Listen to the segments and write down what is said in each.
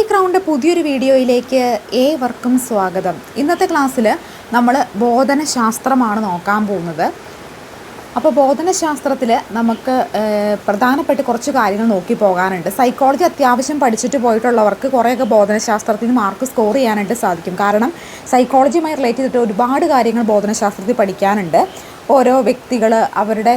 C crowned പുതിയൊരു വീഡിയോയിലേക്ക് ഏവർക്കും സ്വാഗതം. ഇന്നത്തെ ക്ലാസ്സിൽ നമ്മൾ ബോധനശാസ്ത്രമാണ് നോക്കാൻ പോകുന്നത്. അപ്പോൾ ബോധനശാസ്ത്രത്തിൽ നമുക്ക് പ്രധാനപ്പെട്ട കുറച്ച് കാര്യങ്ങൾ നോക്കി പോകാനുണ്ട്. സൈക്കോളജി അത്യാവശ്യം പഠിച്ചിട്ട് പോയിട്ടുള്ളവർക്ക് കുറേയൊക്കെ ബോധനശാസ്ത്രത്തിന് മാർക്ക് സ്കോർ ചെയ്യാനായിട്ട് സാധിക്കും. കാരണം സൈക്കോളജിയുമായി റിലേറ്റ് ചെയ്തിട്ട് ഒരുപാട് കാര്യങ്ങൾ ബോധനശാസ്ത്രത്തിൽ പഠിക്കാനുണ്ട്. ഓരോ വ്യക്തികൾ അവരുടെ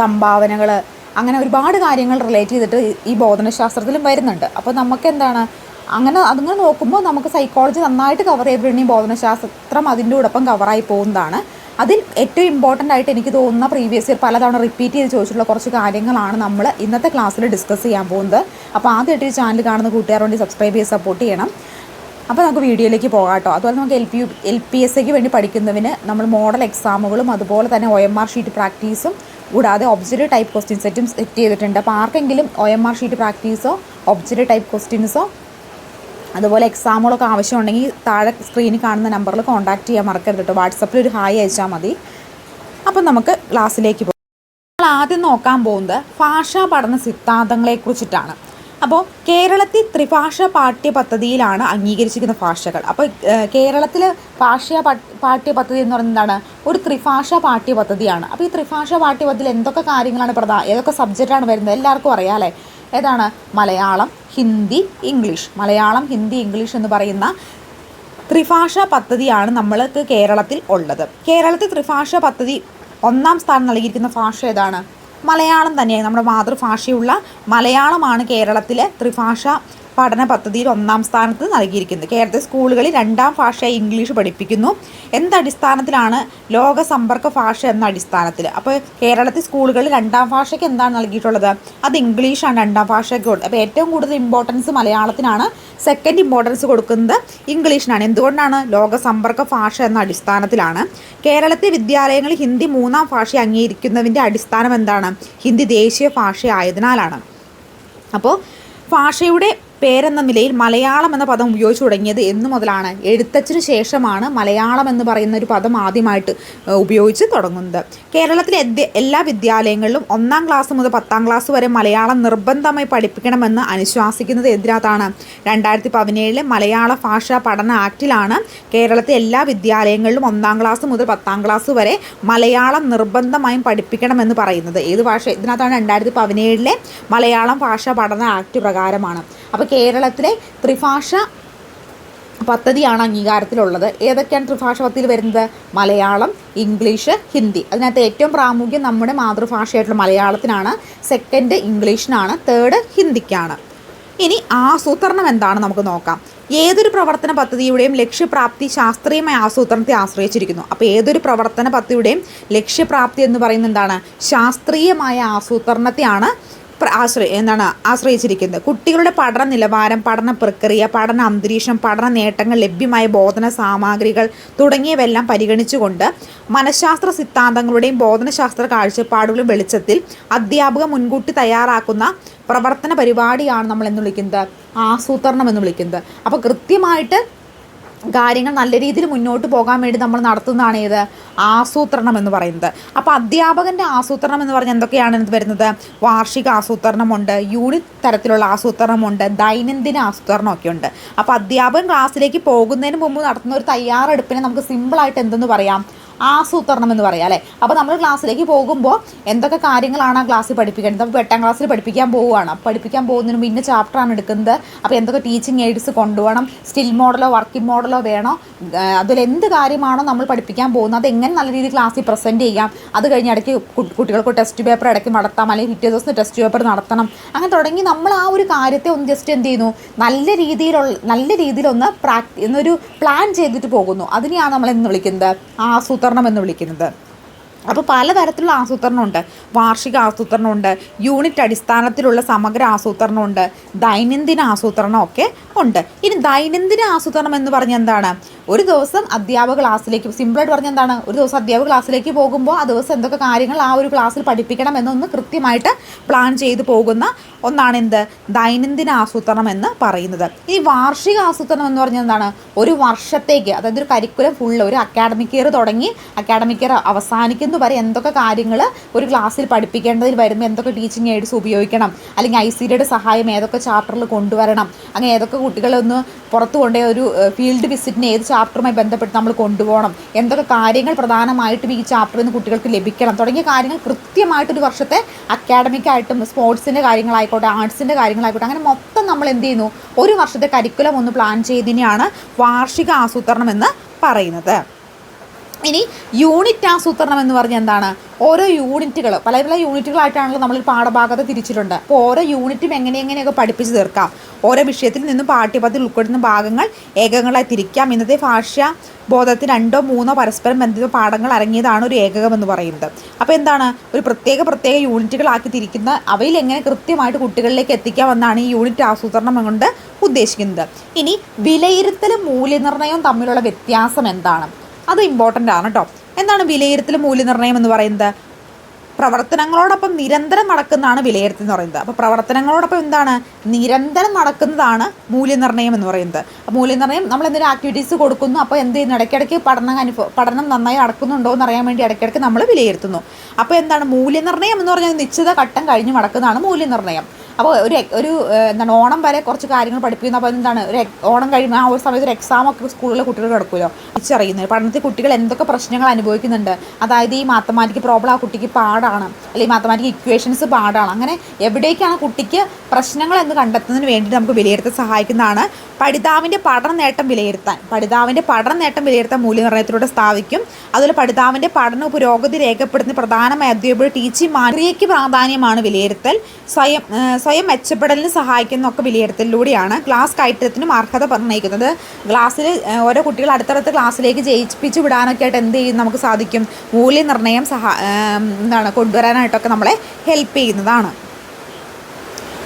സംഭാവനകൾ അങ്ങനെ ഒരുപാട് കാര്യങ്ങൾ റിലേറ്റ് ചെയ്തിട്ട് ഈ- ബോധനശാസ്ത്രത്തിലും വരുന്നുണ്ട്. അപ്പോൾ നമുക്ക് എന്താണ് അങ്ങനെ അതിങ്ങനെ നോക്കുമ്പോൾ നമുക്ക് സൈക്കോളജി നന്നായിട്ട് കവർ ചെയ്തിട്ടുണ്ടെങ്കിൽ ബോധനശാസ്ത്രം അതിന്റെ കൂടൊപ്പം കവറായി പോകുന്നതാണ്. അതിൽ ഏറ്റവും ഇമ്പോർട്ടന്റ് ആയിട്ട് എനിക്ക് തോന്നുന്ന പ്രീവിയസ് ഇയർ പലതവണ റിപ്പീറ്റ് ചെയ്ത് ചോദിച്ചിട്ടുള്ള കുറച്ച് കാര്യങ്ങളാണ് നമ്മൾ ഇന്നത്തെ ക്ലാസ്സിൽ ഡിസ്കസ് ചെയ്യാൻ പോകുന്നത്. അപ്പോൾ ആദ്യമായിട്ട് ഈ ചാനൽ കാണുന്ന കൂട്ടുകാർ വേണ്ടി സബ്സ്ക്രൈബ് ചെയ്ത് സപ്പോർട്ട് ചെയ്യണം. അപ്പോൾ നമുക്ക് വീഡിയോയിലേക്ക് പോകാം കേട്ടോ. അതുപോലെ നമുക്ക് L P L P S സിക്ക് വേണ്ടി പഠിക്കുന്നതിന് നമ്മൾ മോഡൽ എക്സാമുകളും അതുപോലെ തന്നെ ഒ എം ആർ ഷീറ്റ് പ്രാക്ടീസും കൂടാതെ ഒബ്ജക്റ്റ് ടൈപ്പ് ക്വസ്റ്റ്യൻ സെറ്റും സെറ്റ് ചെയ്തിട്ടുണ്ട്. അപ്പോൾ ആർക്കെങ്കിലും ഒ എം ആർ ഷീറ്റ് പ്രാക്ടീസോ ഒബ്ജക്റ്റ് ടൈപ്പ് ക്വസ്റ്റ്യൻസോ അതുപോലെ എക്സാമുകളൊക്കെ ആവശ്യമുണ്ടെങ്കിൽ താഴെ സ്ക്രീനിൽ കാണുന്ന നമ്പറിൽ കോൺടാക്ട് ചെയ്യാൻ മറക്കരുത് കേട്ടോ. വാട്സപ്പിൽ ഒരു ഹായ് അയച്ചാൽ മതി. അപ്പം നമുക്ക് ക്ലാസ്സിലേക്ക് പോകാം നമ്മൾ ആദ്യം നോക്കാൻ പോകുന്നത് ഭാഷാ പഠന സിദ്ധാന്തങ്ങളെക്കുറിച്ചിട്ടാണ്. അപ്പോൾ കേരളത്തിൽ ത്രിഭാഷ പാഠ്യപദ്ധതിയിലാണ് അംഗീകരിച്ചിരിക്കുന്ന ഭാഷകൾ. അപ്പോൾ കേരളത്തിൽ ഭാഷ പാഠ്യപദ്ധതി എന്ന് പറയുന്നത് എന്താണ്? ഒരു ത്രിഭാഷ പാഠ്യപദ്ധതിയാണ്. അപ്പോൾ ഈ ത്രിഭാഷ പാഠ്യ പദ്ധതിയിൽ എന്തൊക്കെ കാര്യങ്ങളാണ് പ്രധാന ഏതൊക്കെ സബ്ജക്റ്റാണ് വരുന്നത്? എല്ലാവർക്കും അറിയാം അല്ലേ? ഏതാണ്? മലയാളം ഹിന്ദി ഇംഗ്ലീഷ്. മലയാളം ഹിന്ദി ഇംഗ്ലീഷ് എന്ന് പറയുന്ന ത്രിഭാഷ പദ്ധതിയാണ് നമ്മൾക്ക് കേരളത്തിൽ ഉള്ളത്. കേരളത്തിൽ ത്രിഭാഷ പദ്ധതി ഒന്നാം സ്ഥാനം നൽകിയിരിക്കുന്ന ഭാഷ ഏതാണ്? മലയാളം തന്നെയാണ്. നമ്മുടെ മാതൃഭാഷയുള്ള മലയാളമാണ് കേരളത്തിലെ ത്രിഭാഷ. പഠന പദ്ധതിയിൽ ഒന്നാം സ്ഥാനത്ത് നൽകിയിരിക്കുന്നത് കേരളത്തിലെ സ്കൂളുകളിൽ രണ്ടാം ഭാഷയായി ഇംഗ്ലീഷ് പഠിപ്പിക്കുന്നു. എന്തടിസ്ഥാനത്തിലാണ് ലോക സമ്പർക്ക ഭാഷ എന്ന അടിസ്ഥാനത്തിൽ? അപ്പോൾ കേരളത്തിൽ സ്കൂളുകളിൽ രണ്ടാം ഭാഷയ്ക്ക് എന്താണ് നൽകിയിട്ടുള്ളത്? അത് ഇംഗ്ലീഷാണ് രണ്ടാം ഭാഷയ്ക്ക് കൊടുത്തത് അപ്പോൾ ഏറ്റവും കൂടുതൽ ഇമ്പോർട്ടൻസ് മലയാളത്തിനാണ് സെക്കൻഡ് ഇമ്പോർട്ടൻസ് കൊടുക്കുന്നത് ഇംഗ്ലീഷിനാണ്. എന്തുകൊണ്ടാണ് ലോക സമ്പർക്ക ഭാഷ എന്ന അടിസ്ഥാനത്തിലാണ്? കേരളത്തിലെ വിദ്യാലയങ്ങളിൽ ഹിന്ദി മൂന്നാം ഭാഷ അംഗീകരിക്കുന്നതിന്റെ അടിസ്ഥാനം എന്താണ്? ഹിന്ദി ദേശീയ ഭാഷയായതിനാലാണ്. അപ്പോൾ ഭാഷയുടെ പേരെന്ന നിലയിൽ മലയാളം എന്ന പദം ഉപയോഗിച്ചു തുടങ്ങിയത് എന്നു മുതലാണ്. എഴുത്തച്ഛന് ശേഷമാണ് മലയാളം എന്ന് പറയുന്ന ഒരു പദം ആദ്യമായിട്ട് ഉപയോഗിച്ച് തുടങ്ങുന്നത്. കേരളത്തിലെ എല്ലാ വിദ്യാലയങ്ങളിലും ഒന്നാം ക്ലാസ് മുതൽ പത്താം ക്ലാസ് വരെ മലയാളം നിർബന്ധമായി പഠിപ്പിക്കണമെന്ന് അനുശാസിക്കുന്നത് എതിരാത്താണ് രണ്ടായിരത്തി പതിനേഴിലെ മലയാള ഭാഷാ പഠന ആക്റ്റിലാണ് കേരളത്തിലെ എല്ലാ വിദ്യാലയങ്ങളിലും ഒന്നാം ക്ലാസ് മുതൽ പത്താം ക്ലാസ് വരെ മലയാളം നിർബന്ധമായും പഠിപ്പിക്കണമെന്ന് പറയുന്നത്. ഏത് ഭാഷ? ഇതിനകത്താണ് രണ്ടായിരത്തി പതിനേഴിലെ മലയാളം ഭാഷാ പഠന ആക്ട് പ്രകാരമാണ്. അപ്പോൾ കേരളത്തിലെ ത്രിഭാഷ പദ്ധതിയാണ് അംഗീകാരത്തിലുള്ളത്. ഏതൊക്കെയാണ് ത്രിഭാഷ പദ്ധതിയിൽ വരുന്നത്? മലയാളം ഇംഗ്ലീഷ് ഹിന്ദി. അതിനകത്ത് ഏറ്റവും പ്രാമുഖ്യം നമ്മുടെ മാതൃഭാഷയായിട്ടുള്ള മലയാളത്തിനാണ്. Second ഇംഗ്ലീഷിനാണ് third ഹിന്ദിക്കാണ്. ഇനി ആസൂത്രണം എന്താണ് നമുക്ക് നോക്കാം. ഏതൊരു പ്രവർത്തന പദ്ധതിയുടെയും ലക്ഷ്യപ്രാപ്തി ശാസ്ത്രീയമായ ആസൂത്രണത്തെ ആശ്രയിച്ചിരിക്കുന്നു. അപ്പോൾ ഏതൊരു പ്രവർത്തന പദ്ധതിയുടെയും ലക്ഷ്യപ്രാപ്തി എന്ന് പറയുന്നത് എന്താണ്? ശാസ്ത്രീയമായ ആസൂത്രണത്തെയാണ് ആശ്രയ എന്താണ് ആശ്രയിച്ചിരിക്കുന്നത്? കുട്ടികളുടെ പഠന നിലവാരം പഠന പ്രക്രിയ പഠന അന്തരീക്ഷം പഠന നേട്ടങ്ങൾ ലഭ്യമായ ബോധന സാമഗ്രികൾ തുടങ്ങിയവയെല്ലാം പരിഗണിച്ചുകൊണ്ട് മനഃശാസ്ത്ര സിദ്ധാന്തങ്ങളുടെയും ബോധനശാസ്ത്ര കാഴ്ചപ്പാടുകളും വെളിച്ചത്തിൽ അധ്യാപക മുൻകൂട്ടി തയ്യാറാക്കുന്ന പ്രവർത്തന പരിപാടിയാണ് നമ്മൾ എന്ന് വിളിക്കുന്നത്. ആസൂത്രണം എന്ന് വിളിക്കുന്നത്. അപ്പോൾ കൃത്യമായിട്ട് കാര്യങ്ങൾ നല്ല രീതിയിൽ മുന്നോട്ട് പോകാൻ വേണ്ടി നമ്മൾ നടത്തുന്നതാണ് ഏത് ആസൂത്രണം എന്ന് പറയുന്നത്. അപ്പോൾ അധ്യാപകന്റെ ആസൂത്രണം എന്ന് പറഞ്ഞാൽ എന്തൊക്കെയാണ് ഇത് വരുന്നത്? വാർഷിക ആസൂത്രണമുണ്ട് യൂണിറ്റ് തരത്തിലുള്ള ആസൂത്രണമുണ്ട് ദൈനംദിന ആസൂത്രണമൊക്കെ ഉണ്ട്. അപ്പോൾ അധ്യാപകൻ ക്ലാസ്സിലേക്ക് പോകുന്നതിന് മുമ്പ് നടത്തുന്ന ഒരു തയ്യാറെടുപ്പിനെ നമുക്ക് സിമ്പിളായിട്ട് എന്തെന്ന് പറയാം? ആസൂത്രണം എന്ന് പറയാം അല്ലേ? അപ്പോൾ നമ്മൾ ക്ലാസ്സിലേക്ക് പോകുമ്പോൾ എന്തൊക്കെ കാര്യങ്ങളാണ് ആ ക്ലാസ്സിൽ പഠിപ്പിക്കേണ്ടത്? അപ്പോൾ എട്ടാം ക്ലാസ്സിൽ പഠിപ്പിക്കാൻ പോവുകയാണ്. പഠിപ്പിക്കാൻ പോകുന്നതിന് മുമ്പ് ഇന്ന ചാപ്റ്ററാണ് എടുക്കുന്നത്. അപ്പോൾ എന്തൊക്കെ ടീച്ചിങ് എയ്ഡ്സ് കൊണ്ടുപോകണം? സ്റ്റിൽ മോഡലോ വർക്കിംഗ് മോഡലോ വേണോ? അതിൽ എന്ത് കാര്യമാണോ നമ്മൾ പഠിപ്പിക്കാൻ പോകുന്നത്? അത് എങ്ങനെ നല്ല രീതിയിൽ ക്ലാസ്സിൽ പ്രസന്റ് ചെയ്യാം? അത് കഴിഞ്ഞ് ഇടയ്ക്ക് കുട്ടികൾക്ക് ടെസ്റ്റ് പേപ്പർ ഇടയ്ക്ക് നടത്താം. അല്ലെങ്കിൽ പിറ്റേ ദിവസം ടെസ്റ്റ് പേപ്പർ നടത്തണം. അങ്ങനെ തുടങ്ങി നമ്മൾ ആ ഒരു കാര്യത്തെ ഒന്ന് ജസ്റ്റ് എന്ത് ചെയ്യുന്നു? നല്ല രീതിയിലുള്ള നല്ല രീതിയിലൊന്ന് പ്രാക് എന്നൊരു പ്ലാൻ ചെയ്തിട്ട് പോകുന്നു. അതിനെയാണ് നമ്മൾ എന്ന് വിളിക്കുന്നത്. ആസൂത്രണം എന്ന് വിളിക്കുന്നത്. അപ്പോൾ പലതരത്തിലുള്ള ആസൂത്രണമുണ്ട്. വാർഷിക ആസൂത്രണമുണ്ട്. യൂണിറ്റ് അടിസ്ഥാനത്തിലുള്ള സമഗ്ര ആസൂത്രണമുണ്ട്. ദൈനംദിന ആസൂത്രണമൊക്കെ ഉണ്ട്. ഇനി ദൈനംദിന ആസൂത്രണം എന്ന് പറഞ്ഞാൽ എന്താണ്? ഒരു ദിവസം അധ്യാപക ക്ലാസ്സിലേക്ക് സിമ്പിളായിട്ട് പറഞ്ഞാൽ എന്താണ്? ഒരു ദിവസം അധ്യാപക ക്ലാസ്സിലേക്ക് പോകുമ്പോൾ ആ ദിവസം എന്തൊക്കെ കാര്യങ്ങൾ ആ ഒരു ക്ലാസ്സിൽ പഠിപ്പിക്കണം എന്നൊന്ന് കൃത്യമായിട്ട് പ്ലാൻ ചെയ്ത് പോകുന്ന ഒന്നാണ് എന്ത്? ദൈനംദിന ആസൂത്രണം എന്ന് പറയുന്നത്. ഈ വാർഷിക ആസൂത്രണം എന്ന് പറഞ്ഞാൽ എന്താണ്? ഒരു വർഷത്തേക്ക് അതായത് ഒരു കരിക്കുലം ഫുള്ള് ഒരു അക്കാഡമിക് ഇയർ തുടങ്ങി അക്കാഡമിക് ഇയർ അവസാനിക്കുന്ന വരെ എന്തൊക്കെ കാര്യങ്ങൾ ഒരു ക്ലാസ്സിൽ പഠിപ്പിക്കേണ്ടതിൽ വരുമ്പോൾ എന്തൊക്കെ ടീച്ചിങ് എയ്ഡ്സ് ഉപയോഗിക്കണം അല്ലെങ്കിൽ ഐ സി ഡിയുടെ സഹായം ഏതൊക്കെ ചാപ്റ്ററിൽ കൊണ്ടുവരണം അങ്ങനെ ഏതൊക്കെ കുട്ടികളൊന്ന് പുറത്തു കൊണ്ടുപോയി ഒരു ഫീൽഡ് വിസിറ്റിന് ഏത് ചാപ്റ്ററുമായി ബന്ധപ്പെട്ട് നമ്മൾ കൊണ്ടുപോകണം. എന്തൊക്കെ കാര്യങ്ങൾ പ്രധാനമായിട്ടും ഈ ചാപ്റ്ററിൽ നിന്ന് കുട്ടികൾക്ക് ലഭിക്കണം? തുടങ്ങിയ കാര്യങ്ങൾ കൃത്യമായിട്ടൊരു വർഷത്തെ അക്കാഡമിക്കായിട്ടും സ്പോർട്സിന്റെ കാര്യങ്ങളായിക്കോട്ടെ ആർട്സിന്റെ കാര്യങ്ങളായിക്കോട്ടെ അങ്ങനെ മൊത്തം നമ്മൾ എന്ത് ചെയ്യുന്നു? ഒരു വർഷത്തെ കരിക്കുലം ഒന്ന് പ്ലാൻ ചെയ്തതിനെയാണ് വാർഷിക ആസൂത്രണം എന്ന് പറയുന്നത്. ഇനി യൂണിറ്റ് ആസൂത്രണം എന്ന് പറഞ്ഞാൽ എന്താണ്? ഓരോ യൂണിറ്റുകൾ പല പല യൂണിറ്റുകളായിട്ടാണല്ലോ നമ്മൾ പാഠഭാഗത്ത് തിരിച്ചിട്ടുണ്ട്. അപ്പോൾ ഓരോ യൂണിറ്റും എങ്ങനെ എങ്ങനെയൊക്കെ പഠിപ്പിച്ച് തീർക്കാം? ഓരോ വിഷയത്തിൽ നിന്നും പാഠ്യപദ്ധതി ഉൾപ്പെടുന്ന ഭാഗങ്ങൾ ഏകങ്ങളായി തിരിക്കാം. ഇന്നത്തെ ഭാഷ ബോധത്തിൽ രണ്ടോ മൂന്നോ പരസ്പരം ബന്ധിത പാഠങ്ങൾ അടങ്ങിയതാണ് ഒരു ഏകകം എന്ന് പറയുന്നത്. അപ്പോൾ എന്താണ്? ഒരു പ്രത്യേക പ്രത്യേക യൂണിറ്റുകളാക്കി തിരിക്കുന്ന അവയിൽ എങ്ങനെ കൃത്യമായിട്ട് കുട്ടികളിലേക്ക് എത്തിക്കാമെന്നാണ് ഈ യൂണിറ്റ് ആസൂത്രണം കൊണ്ട് ഉദ്ദേശിക്കുന്നത്. ഇനി വിലയിരുത്തലും മൂല്യനിർണയവും തമ്മിലുള്ള വ്യത്യാസം എന്താണ്? അത് ഇമ്പോർട്ടന്റ് ആണ് കേട്ടോ എന്താണ് വിലയിരുത്തൽ മൂല്യനിർണയം എന്ന് പറയുന്നത്? പ്രവർത്തനങ്ങളോടൊപ്പം നിരന്തരം നടക്കുന്നതാണ് വിലയിരുത്തൽ എന്ന് പറയുന്നത്. അപ്പോൾ പ്രവർത്തനങ്ങളോടൊപ്പം എന്താണ്? നിരന്തരം നടക്കുന്നതാണ് മൂല്യനിർണയം എന്ന് പറയുന്നത്. മൂല്യനിർണയം നമ്മൾ എന്തെങ്കിലും ആക്ടിവിറ്റീസ് കൊടുക്കുന്നു? അപ്പോൾ എന്ത് ചെയ്യുന്നു? ഇടയ്ക്കിടയ്ക്ക് പഠനം അനുഭവ പഠനം നന്നായി നടക്കുന്നുണ്ടോ എന്ന് അറിയാൻ വേണ്ടി ഇടയ്ക്കിടയ്ക്ക് നമ്മൾ വിലയിരുത്തുന്നു. അപ്പോൾ എന്താണ്? മൂല്യനിർണയം എന്ന് പറഞ്ഞാൽ നിശ്ചിത ഘട്ടം കഴിഞ്ഞ് നടക്കുന്നതാണ് മൂല്യനിർണയം. അപ്പോൾ ഒരു ഒരു എന്താണ് ഓണം വരെ കുറച്ച് കാര്യങ്ങൾ പഠിപ്പിക്കുന്നു. അപ്പോൾ എന്താണ് ഒരു ഓണം കഴിയുമ്പോൾ ആ ഒരു സമയത്ത് ഒരു എക്സാം ഒക്കെ സ്കൂളിലെ കുട്ടികൾ കിടക്കുമല്ലോ. തിരിച്ചറിയുന്നത്. പഠനത്തിൽ കുട്ടികൾ എന്തൊക്കെ പ്രശ്നങ്ങൾ അനുഭവിക്കുന്നുണ്ട്. അതായത് ഈ മാത്തമാറ്റിക് പ്രോബ്ലം ആ കുട്ടിക്ക് പാടാണ്. അല്ലെങ്കിൽ മാത്തമാറ്റിക് ഇക്വേഷൻസ് പാടാണ്. അങ്ങനെ എവിടേക്കാണ് കുട്ടിക്ക് പ്രശ്നങ്ങൾ എന്ന് കണ്ടെത്തുന്നതിന് വേണ്ടി നമുക്ക് വിലയിരുത്താൻ സഹായിക്കുന്നതാണ്. പഠിതാവിന്റെ പഠന നേട്ടം വിലയിരുത്താൻ. പഠിതാവിന്റെ പഠന നേട്ടം വിലയിരുത്താൻ മൂല്യനിർണയത്തിലൂടെ സ്ഥാപിക്കും. അതുപോലെ പഠിതാവിന്റെ പഠന പുരോഗതി രേഖപ്പെടുത്തുന്ന പ്രധാനമായ അധ്യാപക ടീച്ചിങ് മാതൃകയ്ക്ക് പ്രാധാന്യമാണ് വിലയിരുത്തൽ. സ്വയം സ്വയം മെച്ചപ്പെടലിന് സഹായിക്കുന്ന ഒക്കെ വിലയിരുത്തലിലൂടെയാണ് ക്ലാസ് കയറ്റത്തിനും അർഹത നിർണയിക്കുന്നത്. ക്ലാസ്സിൽ ഓരോ കുട്ടികൾ അടുത്തടുത്ത ക്ലാസ്സിലേക്ക് ജയിപ്പിച്ച് വിടാനൊക്കെ ആയിട്ട് എന്ത് ചെയ്യും? നമുക്ക് സാധിക്കും. മൂല്യനിർണയം സഹാ എന്താണ് കൊണ്ടുവരാനായിട്ടൊക്കെ നമ്മളെ ഹെൽപ്പ് ചെയ്യുന്നതാണ്.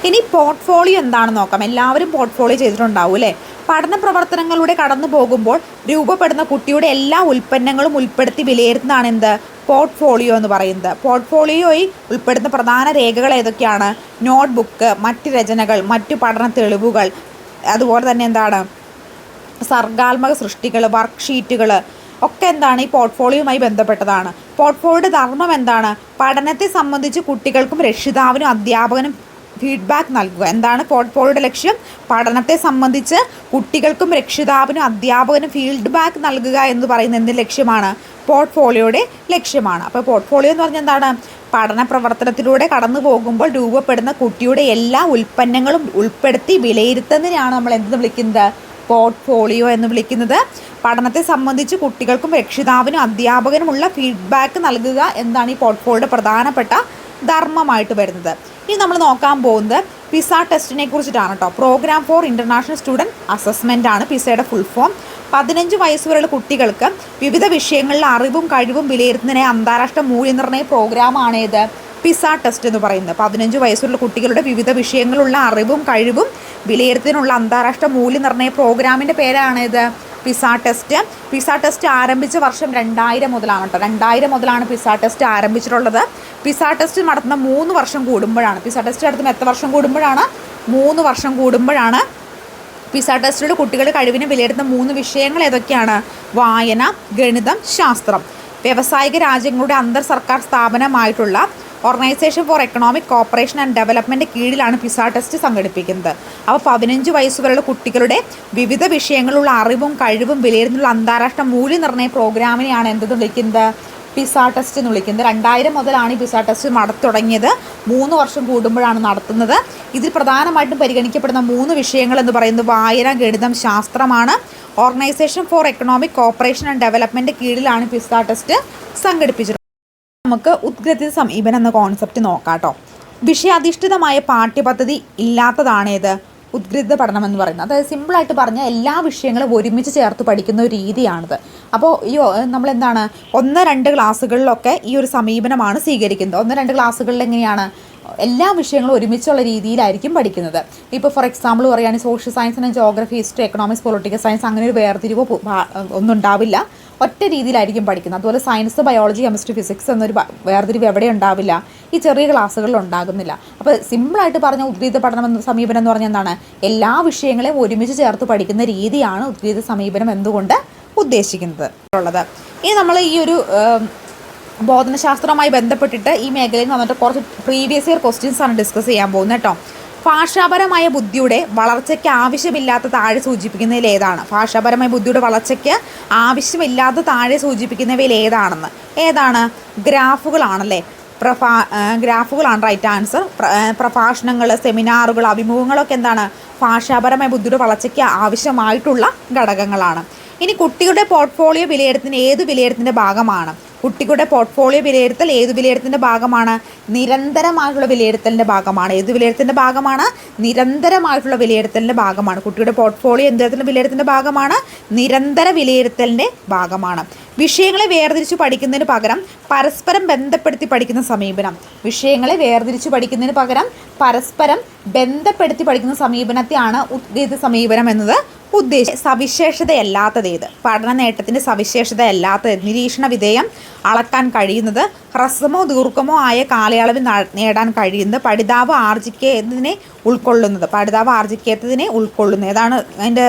ഇനി പോർട്ട്ഫോളിയോ എന്താണെന്ന് നോക്കാം. എല്ലാവരും പോർട്ട്ഫോളിയോ ചെയ്തിട്ടുണ്ടാവും അല്ലേ? പഠന പ്രവർത്തനങ്ങളിലൂടെ കടന്നു പോകുമ്പോൾ രൂപപ്പെടുന്ന കുട്ടിയുടെ എല്ലാ ഉൽപ്പന്നങ്ങളും ഉൾപ്പെടുത്തി വിലയിരുത്തുന്നതാണ് എന്ത് പോർട്ട്ഫോളിയോ എന്ന് പറയുന്നത്. പോർട്ട്ഫോളിയോയിൽ ഉൾപ്പെടുന്ന പ്രധാന രേഖകൾ ഏതൊക്കെയാണ്? നോട്ട്ബുക്ക് മറ്റ് രചനകൾ മറ്റു പഠന തെളിവുകൾ അതുപോലെ തന്നെ എന്താണ്? സർഗാത്മക സൃഷ്ടികൾ വർക്ക്ഷീറ്റുകൾ ഒക്കെ എന്താണ് ഈ പോർട്ട്ഫോളിയോയുമായി ബന്ധപ്പെട്ടതാണ്. പോർട്ട്ഫോളിയോയുടെ ധർമ്മം എന്താണ്? പഠനത്തെ സംബന്ധിച്ച് കുട്ടികൾക്കും രക്ഷിതാവിനും അധ്യാപകനും ഫീഡ്ബാക്ക് നൽകുക. എന്താണ് പോർട്ട്ഫോളിയോയുടെ ലക്ഷ്യം? പഠനത്തെ സംബന്ധിച്ച് കുട്ടികൾക്കും രക്ഷിതാവിനും അധ്യാപകനും ഫീഡ്ബാക്ക് നൽകുക എന്ന് പറയുന്ന എന്ത് ലക്ഷ്യമാണ്? പോർട്ട്ഫോളിയോയുടെ ലക്ഷ്യമാണ്. അപ്പോൾ പോർട്ട്ഫോളിയോ എന്ന് പറഞ്ഞാൽ എന്താണ്? പഠന പ്രവർത്തനത്തിലൂടെ കടന്നു പോകുമ്പോൾ രൂപപ്പെടുന്ന കുട്ടിയുടെ എല്ലാ ഉൽപ്പന്നങ്ങളും ഉൾപ്പെടുത്തി വിലയിരുത്തുന്നതിനാണ് നമ്മൾ എന്ത് വിളിക്കുന്നത്? പോർട്ട്ഫോളിയോ എന്ന് വിളിക്കുന്നത്. പഠനത്തെ സംബന്ധിച്ച് കുട്ടികൾക്കും രക്ഷിതാവിനും അധ്യാപകനുമുള്ള ഫീഡ്ബാക്ക് നൽകുക എന്നാണ് ഈ പോർട്ട്ഫോളിയോയുടെ പ്രധാനപ്പെട്ട ധർമ്മമായിട്ട് വരുന്നത്. ഇനി നമ്മൾ നോക്കാൻ പോകുന്നത് പിസ ടെസ്റ്റിനെ കുറിച്ചിട്ടാണ് കേട്ടോ programme for international student assessment ആണ് പിസയുടെ ഫുൾ ഫോം പതിനഞ്ച് വയസ്സ് വരെയുള്ള കുട്ടികൾക്ക് വിവിധ വിഷയങ്ങളിലെ അറിവും കഴിവും വിലയിരുത്തുന്നതിനെ അന്താരാഷ്ട്ര മൂല്യനിർണയ പ്രോഗ്രാമാണ് ഏത് പിസ ടെസ്റ്റ് എന്ന് പറയുന്നത്. പതിനഞ്ച് വയസ്സുള്ള കുട്ടികളുടെ വിവിധ വിഷയങ്ങളുള്ള അറിവും കഴിവും വിലയിരുത്തുന്നതിനുള്ള അന്താരാഷ്ട്ര മൂല്യനിർണയ പ്രോഗ്രാമിന്റെ പേരാണ് ഇത്. Pizza test. പിസ ടെസ്റ്റ് ആരംഭിച്ച വർഷം രണ്ടായിരം മുതലാണ് കേട്ടോ. രണ്ടായിരം മുതലാണ് പിസ ടെസ്റ്റ് ആരംഭിച്ചിട്ടുള്ളത്. പിസ ടെസ്റ്റ് നടത്തുന്ന മൂന്ന് വർഷം കൂടുമ്പോഴാണ്. പിസ ടെസ്റ്റ് നടത്തുന്ന എത്ര വർഷം കൂടുമ്പോഴാണ്? മൂന്ന് വർഷം കൂടുമ്പോഴാണ് പിസ ടെസ്റ്റിലൂടെ കുട്ടികളുടെ കഴിവിനെ വിലയിരുത്തുന്ന മൂന്ന് വിഷയങ്ങൾ ഏതൊക്കെയാണ്? വായന ഗണിതം ശാസ്ത്രം. വ്യാവസായിക രാജ്യങ്ങളുടെ അന്തർ സർക്കാർ സ്ഥാപനമായിട്ടുള്ള organisation for economic cooperation and development കീഴിലാണ് പിസ ടെസ്റ്റ് സംഘടിപ്പിക്കുന്നത്. അപ്പോൾ പതിനഞ്ച് വയസ്സ് വരെയുള്ള കുട്ടികളുടെ വിവിധ വിഷയങ്ങളിലുള്ള അറിവും കഴിവും വിലയിരുന്നുള്ള അന്താരാഷ്ട്ര മൂല്യനിർണയ പ്രോഗ്രാമിനെയാണ് എന്ത് വിളിക്കുന്നത്? പിസ ടെസ്റ്റ് എന്ന് വിളിക്കുന്നത്. രണ്ടായിരം മുതലാണ് ഈ പിസ ടെസ്റ്റ് നടത്തി തുടങ്ങിയത്. മൂന്ന് വർഷം കൂടുമ്പോഴാണ് നടത്തുന്നത്. ഇതിൽ പ്രധാനമായിട്ടും പരിഗണിക്കപ്പെടുന്ന മൂന്ന് വിഷയങ്ങൾ എന്ന് പറയുന്നത് വായന ഗണിതം ശാസ്ത്രമാണ്. Organisation for economic cooperation and development കീഴിലാണ് പിസ ടെസ്റ്റ് സംഘടിപ്പിച്ചിട്ടുള്ളത് നമുക്ക് ഉദ്ഗ്രഥിത സമീപനം എന്ന കോൺസെപ്റ്റ് നോക്കാം കേട്ടോ വിഷയാധിഷ്ഠിതമായ പാഠ്യപദ്ധതി ഇല്ലാത്തതാണേത് ഉദ്ഗ്രഥിത പഠനം എന്ന് പറയുന്നത്. അതായത് സിമ്പിളായിട്ട് പറഞ്ഞാൽ എല്ലാ വിഷയങ്ങളും ഒരുമിച്ച് ചേർത്ത് പഠിക്കുന്ന ഒരു രീതിയാണിത്. അപ്പോൾ ഈ നമ്മൾ നമ്മളെന്താണ്? ഒന്ന് രണ്ട് ക്ലാസ്സുകളിലൊക്കെ ഈ ഒരു സമീപനമാണ് സ്വീകരിക്കുന്നത്. ഒന്ന് രണ്ട് ക്ലാസ്സുകളിൽ എങ്ങനെയാണ്? എല്ലാ വിഷയങ്ങളും ഒരുമിച്ചുള്ള രീതിയിലായിരിക്കും പഠിക്കുന്നത്. ഇപ്പോൾ ഫോർ എക്സാമ്പിൾ പറയുകയാണെങ്കിൽ social സയൻസിന് geography history economics political science അങ്ങനെ ഒരു വേർതിരിവ് ഒന്നും ഉണ്ടാവില്ല ഒറ്റ രീതിയിലായിരിക്കും പഠിക്കുന്നത്. അതുപോലെ സയൻസ് ബയോളജി കെമിസ്ട്രി ഫിസിക്സ് എന്നൊരു വേർതിരിവ് എവിടെ ഉണ്ടാവില്ല. ഈ ചെറിയ ക്ലാസ്സുകളിൽ ഉണ്ടാകുന്നില്ല. അപ്പോൾ സിമ്പിളായിട്ട് പറഞ്ഞ ഉദ്ഗീത പഠനം എന്ന സമീപനം എന്ന് പറഞ്ഞാൽ എന്താണ്? എല്ലാ വിഷയങ്ങളെയും ഒരുമിച്ച് ചേർത്ത് പഠിക്കുന്ന രീതിയാണ് ഉദ്ഗീത സമീപനം എന്തുകൊണ്ട് ഉദ്ദേശിക്കുന്നത് ഉള്ളത്. ഇനി നമ്മൾ ഈ ഒരു ബോധനശാസ്ത്രവുമായി ബന്ധപ്പെട്ടിട്ട് ഈ മേഖലയിൽ വന്നിട്ട് കുറച്ച് പ്രീവിയസ് ഇയർ ക്വസ്റ്റ്യൻസ് ആണ് ഡിസ്കസ് ചെയ്യാൻ പോകുന്നത് കേട്ടോ. ഭാഷാപരമായ ബുദ്ധിയുടെ വളർച്ചയ്ക്ക് ആവശ്യമില്ലാത്ത താഴെ സൂചിപ്പിക്കുന്നതിൽ ഏതാണ്? ഭാഷാപരമായ ബുദ്ധിയുടെ വളർച്ചയ്ക്ക് ആവശ്യമില്ലാത്ത താഴെ സൂചിപ്പിക്കുന്നവയിൽ ഏതാണെന്ന്? ഏതാണ്? ഗ്രാഫുകളാണല്ലേ? പ്രഭാ ഗ്രാഫുകളാണ് റൈറ്റ് ആൻസർ. പ്രഭാഷണങ്ങൾ സെമിനാറുകൾ അഭിമുഖങ്ങളൊക്കെ എന്താണ്? ഭാഷാപരമായ ബുദ്ധിയുടെ വളർച്ചയ്ക്ക് ആവശ്യമായിട്ടുള്ള ഘടകങ്ങളാണ്. ഇനി കുട്ടികളുടെ പോർട്ട്ഫോളിയോ വിലയിരുത്തുന്ന ഏത് വിലയിരുത്തിന്റെ ഭാഗമാണ്? കുട്ടികളുടെ പോർട്ട്ഫോളിയോ വിലയിരുത്തൽ ഏത് വിലയിരുത്തലിന്റെ ഭാഗമാണ്? നിരന്തരമായിട്ടുള്ള വിലയിരുത്തലിന്റെ ഭാഗമാണ്. ഏത് വിലയിരുത്തലിന്റെ ഭാഗമാണ്? നിരന്തരമായിട്ടുള്ള വിലയിരുത്തലിന്റെ ഭാഗമാണ്. കുട്ടിയുടെ പോർട്ട്ഫോളിയോ എന്ത് തരത്തിലുള്ള ഭാഗമാണ്? നിരന്തര വിലയിരുത്തലിന്റെ ഭാഗമാണ്. വിഷയങ്ങളെ വേർതിരിച്ച് പഠിക്കുന്നതിന് പകരം പരസ്പരം ബന്ധപ്പെടുത്തി പഠിക്കുന്ന സമീപനം. വിഷയങ്ങളെ വേർതിരിച്ച് പഠിക്കുന്നതിന് പകരം പരസ്പരം ബന്ധപ്പെടുത്തി പഠിക്കുന്ന സമീപനത്തെയാണ് ഉദ്ഗീത സമീപനം എന്നത്. ഉദ്ദേശ സവിശേഷതയല്ലാത്തത് ഏത്? പഠന നേട്ടത്തിന്റെ സവിശേഷതയല്ലാത്തത് നിരീക്ഷണ വിധേയം അളക്കാൻ കഴിയുന്നത് ഹ്രസ്വമോ ദീർഘമോ ആയ കാലയളവിൽ നേടാൻ കഴിയുന്നത് പഠിതാവ് ആർജിക്കുന്നതിനെ ഉൾക്കൊള്ളുന്നത്. പഠിതാവ് ആർജിക്കാത്തതിനെ ഉൾക്കൊള്ളുന്നത്. ഏതാണ് അതിന്റെ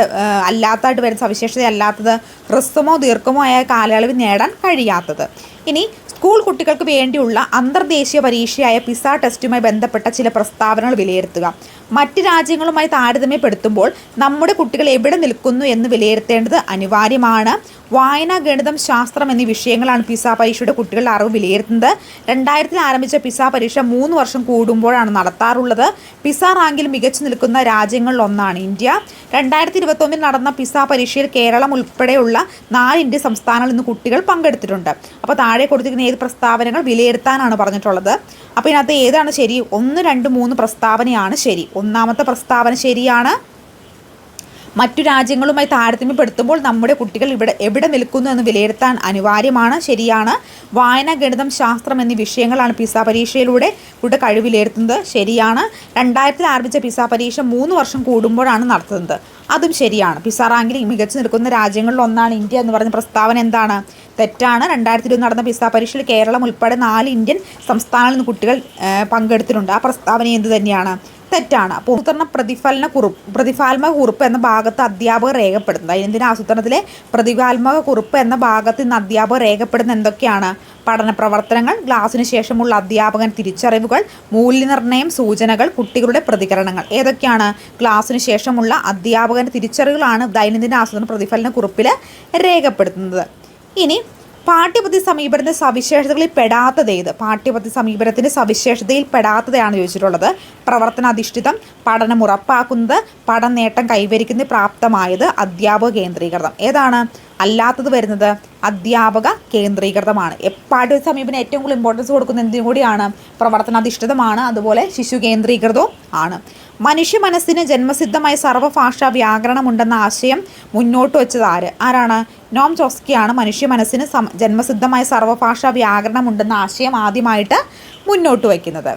അല്ലാത്തതായിട്ട് വരുന്ന സവിശേഷത അല്ലാത്തത് ഹ്രസ്വമോ ദീർഘമോ ആയ കാലയളവിൽ നേടാൻ കഴിയാത്തത്. ഇനി സ്കൂൾ കുട്ടികൾക്ക് വേണ്ടിയുള്ള അന്തർദേശീയ പരീക്ഷയായ പിസ ടെസ്റ്റുമായി ബന്ധപ്പെട്ട ചില പ്രസ്താവനകൾ വിലയിരുത്തുക. മറ്റ് രാജ്യങ്ങളുമായി താരതമ്യപ്പെടുത്തുമ്പോൾ നമ്മുടെ കുട്ടികൾ എവിടെ നിൽക്കുന്നു എന്ന് വിലയിരുത്തേണ്ടത് അനിവാര്യമാണ്. വായന ഗണിതം ശാസ്ത്രം എന്നീ വിഷയങ്ങളാണ് പിസ പരീക്ഷയുടെ കുട്ടികളുടെ അറിവ് വിലയിരുത്തുന്നത്. രണ്ടായിരത്തിൽ ആരംഭിച്ച പിസ പരീക്ഷ മൂന്ന് വർഷം കൂടുമ്പോഴാണ് നടത്താറുള്ളത്. പിസ റാങ്കിൽ മികച്ചു നിൽക്കുന്ന രാജ്യങ്ങളിൽ ഒന്നാണ് ഇന്ത്യ. രണ്ടായിരത്തി ഇരുപത്തൊന്നിൽ നടന്ന പിസ പരീക്ഷയിൽ കേരളം ഉൾപ്പെടെയുള്ള നാല് ഇന്ത്യ സംസ്ഥാനങ്ങളിൽ നിന്ന് കുട്ടികൾ പങ്കെടുത്തിട്ടുണ്ട്. അപ്പോൾ താഴെ കൊടുത്തിരിക്കുന്ന ഏത് പ്രസ്താവനകൾ വിലയിരുത്താനാണ് പറഞ്ഞിട്ടുള്ളത്? അപ്പോൾ ഇതിനകത്ത് ഏതാണ് ശരി? ഒന്ന് രണ്ട് മൂന്ന് പ്രസ്താവനയാണ് ശരി. ഒന്നാമത്തെ പ്രസ്താവന ശരിയാണ് മറ്റു രാജ്യങ്ങളുമായി താരതമ്യപ്പെടുത്തുമ്പോൾ നമ്മുടെ കുട്ടികൾ ഇവിടെ എവിടെ നിൽക്കുന്നു എന്ന് വിലയിരുത്താൻ അനിവാര്യമാണ്. ശരിയാണ്. വായന ഗണിതം ശാസ്ത്രം എന്നീ വിഷയങ്ങളാണ് പിസ പരീക്ഷയിലൂടെ കുട്ടിയുടെ കഴിവ് ശരിയാണ്. രണ്ടായിരത്തിൽ ആരംഭിച്ച പിസ പരീക്ഷ മൂന്ന് വർഷം കൂടുമ്പോഴാണ് നടത്തുന്നത്. അതും ശരിയാണ്. പിസ റാങ്കിൽ മികച്ചു നിൽക്കുന്ന രാജ്യങ്ങളിൽ ഒന്നാണ് ഇന്ത്യ എന്ന് പറഞ്ഞ പ്രസ്താവന എന്താണ്? തെറ്റാണ്. രണ്ടായിരത്തി ഇരുപത് നടന്ന പിസ പരീക്ഷയിൽ കേരളം ഉൾപ്പെടെ നാല് ഇന്ത്യൻ സംസ്ഥാനങ്ങളിൽ നിന്ന് കുട്ടികൾ പങ്കെടുത്തിട്ടുണ്ട്. ആ പ്രസ്താവന എന്ത് തന്നെയാണ്? തെറ്റാണ്. അപ്പോൾ ആസൂത്രണ പ്രതിഫലന കുറിപ്പ് പ്രതിഫാത്മക കുറിപ്പ് എന്ന ഭാഗത്ത് അധ്യാപകർ രേഖപ്പെടുന്നത് ദൈനംദിന ആസൂത്രണത്തിലെ പ്രതിഫാത്മക കുറിപ്പ് എന്ന ഭാഗത്ത് നിന്ന് അധ്യാപകർ രേഖപ്പെടുന്ന എന്തൊക്കെയാണ്? പഠന പ്രവർത്തനങ്ങൾ ക്ലാസ്സിന് ശേഷമുള്ള അധ്യാപകൻ തിരിച്ചറിവുകൾ മൂല്യനിർണയം സൂചനകൾ കുട്ടികളുടെ പ്രതികരണങ്ങൾ. ഏതൊക്കെയാണ്? ക്ലാസ്സിന് ശേഷമുള്ള അധ്യാപകന്റെ തിരിച്ചറിവുകളാണ് ദൈനംദിന ആസൂത്രണ പ്രതിഫലന കുറിപ്പിൽ രേഖപ്പെടുത്തുന്നത്. ഇനി പാഠ്യപദ്ധതി സമീപനത്തിന് സവിശേഷതകളിൽ പെടാത്തത് ഏത്? പാഠ്യപദ്ധതി സമീപനത്തിന് സവിശേഷതയിൽ പെടാത്തതാണ് ചോദിച്ചിട്ടുള്ളത്. പ്രവർത്തനാധിഷ്ഠിതം പഠനം ഉറപ്പാക്കുന്നത് പഠന നേട്ടം കൈവരിക്കുന്നതിന് പ്രാപ്തമായത് അധ്യാപക കേന്ദ്രീകൃതം. ഏതാണ്? അല്ലാത്തത് വരുന്നത് അധ്യാപക കേന്ദ്രീകൃതമാണ്. പാഠ്യ സമീപനം ഏറ്റവും കൂടുതൽ ഇമ്പോർട്ടൻസ് കൊടുക്കുന്ന എന്തിനും കൂടിയാണ്? പ്രവർത്തനാധിഷ്ഠിതമാണ് അതുപോലെ ശിശു കേന്ദ്രീകൃതവും ആണ്. മനുഷ്യ മനസ്സിന് ജന്മസിദ്ധമായ സർവഭാഷാ വ്യാകരണമുണ്ടെന്ന ആശയം മുന്നോട്ട് വെച്ചത് ആര്? ആരാണ്? നോം ചോസ്കിയാണ് മനുഷ്യ മനസ്സിന് ജന്മസിദ്ധമായ സർവഭാഷാ വ്യാകരണമുണ്ടെന്ന ആശയം ആദ്യമായിട്ട് മുന്നോട്ട് വയ്ക്കുന്നത്.